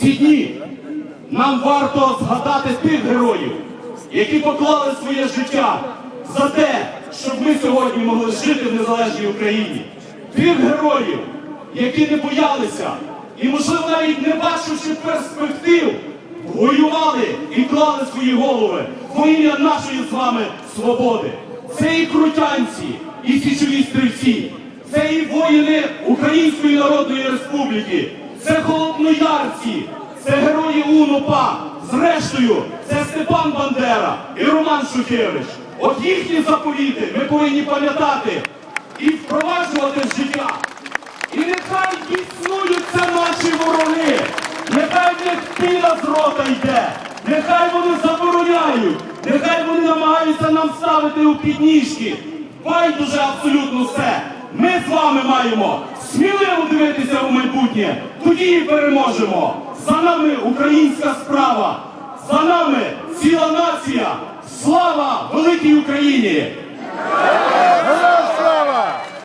ці дні нам варто згадати тих героїв, які поклали своє життя за те, щоб ми сьогодні могли жити в незалежній Україні. Тих героїв, які не боялися і, можливо, навіть не бачивши перспектив, воювали і клали свої голови во ім'я нашої з вами свободи. Це і крутянці, і січові стрільці, це і воїни Української Народної Республіки, це холодноярці, це герої УНУПА. Зрештою, це Степан Бандера і Роман Шухевич. От їхні заповіти ми повинні пам'ятати і впроваджувати життя. І нехай існуються наші вороги, нехай в них піна з рота йде, нехай вони забороняють, нехай вони намагаються нам ставити у підніжки. Байдуже абсолютно все. Ми з вами маємо сміливо дивитися у майбутнє, тоді і переможемо. За нами українська справа, за нами ціла нація. Слава великій Україні!